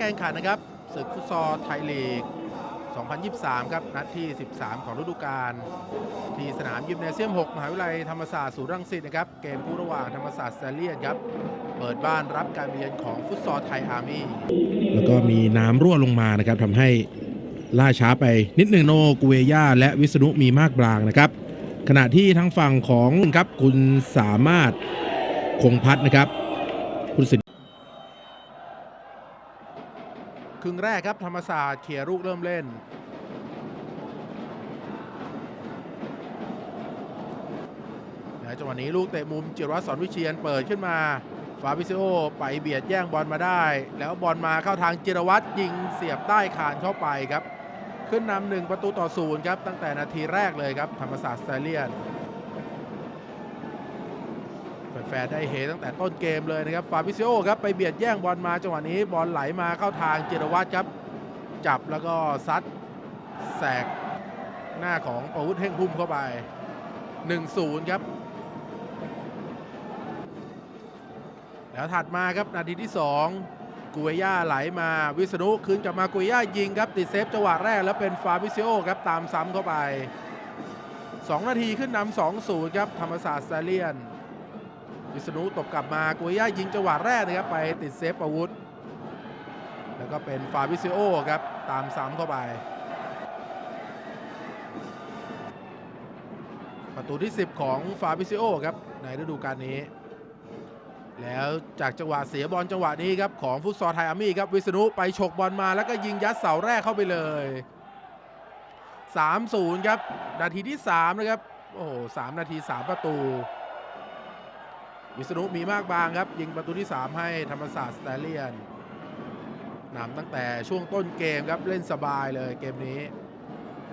การแข่งขันนะครับศึกฟุตซอลไทยลีก 2023 ครับ นัดที่ 13 ของฤดูกาลที่สนามยิมเนเซียม 6 มหาวิทยาลัยธรรมศาสตร์ศูนย์รังสิตนะครับ เกมคู่ระหว่างธรรมศาสตร์สเตเลียนครับ เปิดบ้านรับการเยือนของฟุตซอลไทยอาร์มี่ แล้วก็มีน้ำรั่วลงมานะครับทำให้ล่าช้าไปนิดหนึ่งโนกุเอย่าและวิษณุมีมากบางนะครับ ขณะที่ทั้งฝั่งของครับคุณสามารถคงพัฒน์นะครับ คุณสิทธิ ครึ่งแรกครับธรรมศาสตร์เขี่ยลูกเริ่มเล่น และจังหวะนี้ลูกเตะมุมจิรวัตรสอนวิเชียนเปิดขึ้นมา ฟาบิซิโอไปเบียดแย่งบอลมาได้ แล้วบอลมาเข้าทางจิรวัตรยิงเสียบใต้คานเข้าไปครับ ขึ้นนำหนึ่งประตูต่อศูนย์ครับตั้งแต่นาทีแรกเลยครับธรรมศาสตร์สเตเลียน แฟนๆได้เฮตั้งแต่ต้นเกมเลยนะครับฟาบิซิโอครับไปเบียดแย่งบอลมาจังหวะนี้บอลไหลมาเข้าทางจิรวัตรครับ จับแล้วก็ซัดแสกหน้าของประวุฒิเฮ่งพุ่มเข้าไป 1-0 ครับ แล้วถัดมาครับนาทีที่ 2กุยย่าไหลมาวิษณุคืนกลับมากุยย่ายิงครับติดเซฟจังหวะแรกแล้วเป็นฟาบิซิโอครับตามซ้ำเข้าไป 2 นาทีขึ้นนำ2-0 ครับธรรมศาสตร์สเตเลียน วิษณุตบกลับมากุยย่ายิงจังหวะแรกนะครับไปติดเซฟอาวุธ แล้วก็เป็นฟาบิซิโอครับตามซ้ำเข้าไป ประตูที่ 10 ของฟาบิซิโอครับในฤดูกาลนี้ แล้วจากจังหวะเสียบอลจังหวะนี้ครับของฟุตซอลไทยอาร์มี่ครับวิษณุไปฉกบอลมาแล้วก็ยิงยัดเสาแรกเข้าไปเลย3-0ครับนาทีที่3นะครับโอ้โห3นาที 3 ประตู วิษณุมีมากบางครับ ยิงประตูที่ 3 ให้ธรรมศาสตร์สเตเลียนนำตั้งแต่ช่วงต้นเกมครับเล่นสบายเลยเกมนี้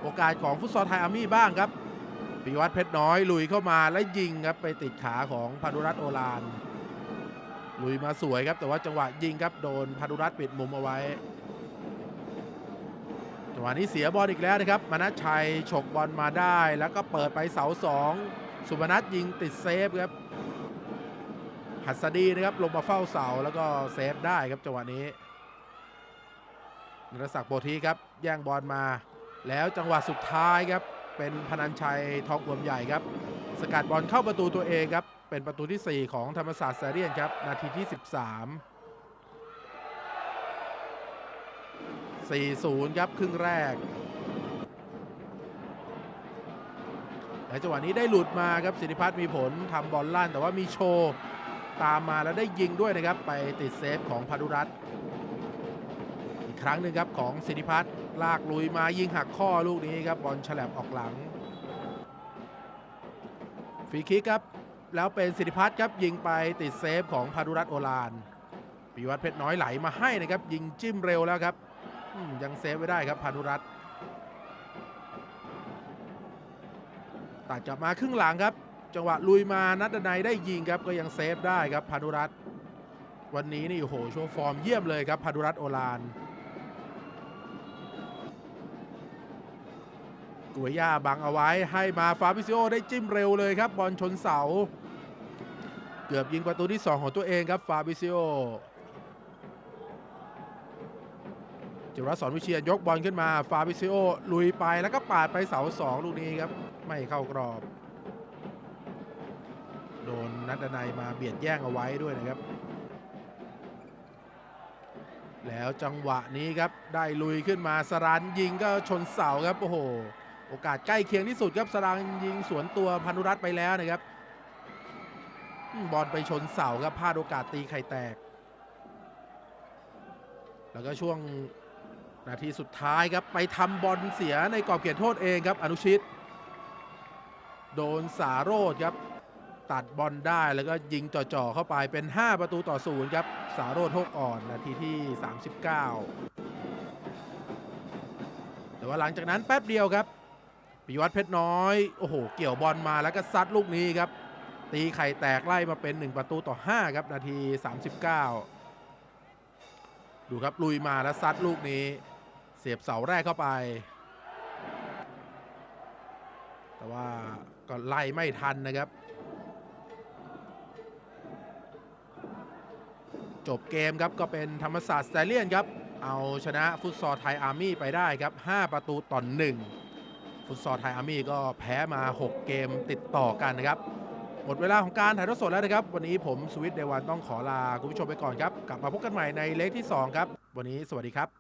โอกาสของฟุตซอลไทยอาร์มี่บ้างครับปิวัฒเพชรน้อยลุยเข้ามาและยิงครับไปติดขาของพานุรัตน์โอลานลุยมาสวยครับแต่ว่าจังหวะยิงครับโดนพานุรัตน์ปิดมุมเอาไว้จังหวะนี้เสียบอลอีกแล้วนะครับมนัชชัยฉกบอลมาได้ แล้วก็เปิดไปเสาสองสุพนัทยิงติดเซฟครับ หัสดีนะครับลงมาเฝ้าเสาแล้วก็เซฟได้ครับจังหวะนี้นรศักดิ์โพธิครับแย่งบอลมา แล้วจังหวะสุดท้ายครับ เป็นพนันชัยทองอวมใหญ่ครับ สกัดบอลเข้าประตูตัวเองครับ เป็นประตูที่ 4 ของธรรมศาสตร์เซเรียนครับ นาทีที่ 13 4-0 ครับครึ่งแรกและจังหวะนี้ได้หลุดมาครับสิทธิพัฒน์มีผลทำบอลลั่นแต่ว่ามีโชว์ ตามมาแล้วได้ยิงด้วยนะครับ ไปติดเซฟของพานุรัตอีกครั้งหนึ่งครับของสิทธิพัฒน์ลากลุยมายิงหักข้อลูกนี้ครับบอลฉลับออกหลังฟรีคิกครับ แล้วเป็นสิทธิพัฒน์ครับยิงไปติดเซฟของพานุรัตโอลานปิวัฒเพชรน้อยไหลมาให้นะครับ ยิงจิ้มเร็วแล้วครับยังเซฟไว้ได้ครับพานุรัตตัดกลับมาครึ่งหลังครับ จังหวะลุยมานัดนัยได้ยิงครับก็ยังเซฟได้ครับพานุรัตน์วันนี้นี่โอ้โหโชว์ฟอร์มเยี่ยมเลยครับพานุรัตน์โอลานกุยย่าบังเอาไว้ให้มาฟาบิซิโอได้จิ้มเร็วเลยครับบอลชนเสา เกือบยิงประตูที่ 2 ของตัวเองครับฟาบิซิโอจิรวัตรสอนวิเชียนยกบอลขึ้นมา ฟาบิซิโอลุยไปแล้วก็ปาดไปเสาสองลูกนี้ครับ ไม่เข้ากรอบ โดนนัดนัยมาเบียดแย่งเอาไว้ด้วยนะครับ แล้วจังหวะนี้ครับได้ลุยขึ้นมาสรันยิงก็ชนเสาครับโอ้โห โอกาสใกล้เคียงที่สุดครับสรันยิงสวนตัวพานุรัตไปแล้วนะครับบอลไปชนเสาครับพลาดโอกาสตีไข่แตก แล้วก็ช่วงนาทีสุดท้ายครับไปทำบอลเสียในกรอบเขตโทษเองครับอนุชิต โดนสาโรธครับ ตัดบอลได้แล้วก็ยิงจ่อๆเข้าไปเป็น 5 ประตูต่อศูนย์ครับ สาโรธโทกอ่อนนาทีที่ 39 แต่ว่าหลังจากนั้นแป๊บเดียวครับปิวัฒน์เพชรน้อย โอ้โห เกี่ยวบอลมาแล้วก็ซัดลูกนี้ครับ ตีไข่แตกไล่มาเป็น 1 ประตูต่อ 5 ครับ นาที 39 ดูครับลุยมาแล้วซัดลูกนี้ เสียบเสาแรกเข้าไป แต่ว่าก็ไล่ไม่ทันนะครับ จบเกมครับก็เป็นธรรมศาสตร์สไตเลียนครับ เอาชนะฟุตซอลไทยอาร์มี่ไปได้ครับ 5 ประตูต่อ1ฟุตซอลไทยอาร์มี่ก็แพ้มา 6 เกมติดต่อกันนะครับ หมดเวลาของการถ่ายทอดสดแล้วนะครับ วันนี้ผมสวิตเดวันต้องขอลาคุณผู้ชมไปก่อนครับ กลับมาพบกันใหม่ในเลกที่ 2 ครับ วันนี้สวัสดีครับ